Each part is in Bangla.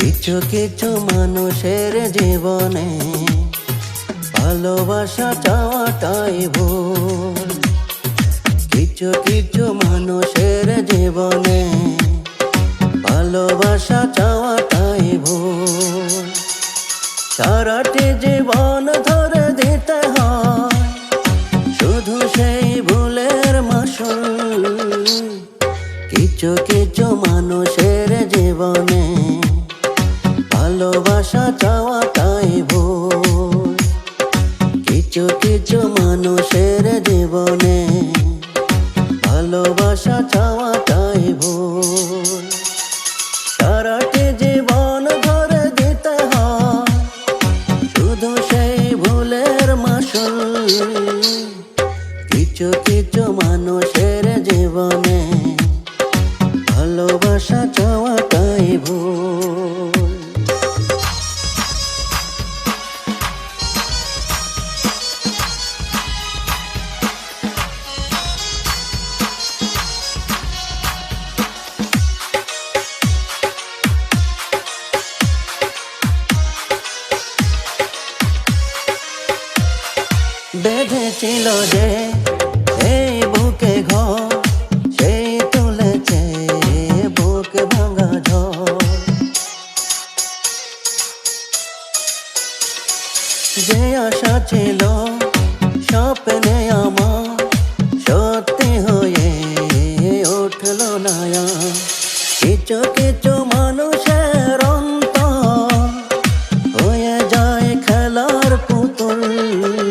কিছু কিছু মানুষের জীবনে ভালোবাসা চাওয়াটাই ভুল। কিছু কিছু মানুষের জীবনে ভালোবাসা চাওয়াটাই ভুল। সারাটি জীবন ধরে কিছু মানুষের জীবনে ভালোবাসা চাওয়াটাই ভুল। সারাটি জীবন ধরে দিতে শুধু সেই ভুলের মাসুল। কিছু কিছু মানুষের জীবনে ভালোবাসা চাওয়াটাই ভুল। বেঁধেছিল যে এই বুকে ঘর, সেই তুলেছে বুক ভাঙা ঝড় যে আশা ছিল স্বপ্নে আমার, সত্যি হয়ে উঠল না। কিছু কিছু মানুষের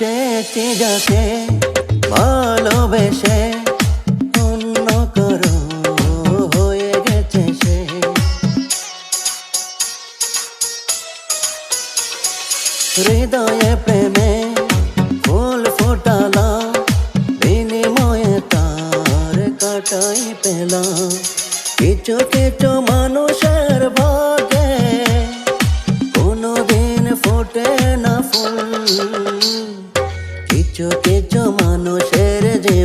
চেয়েছি যাকে ভালোবেসে অন্য করো হয়ে গেছে সে। হৃদয়ে প্রেমে ফুল ফোটালাম বিনিময়ে তার কাটাই পেলাম কিছু কিছু মানুষের ভাগে কোনোদিন ফোটে না ফুল।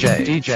DJ, DJ,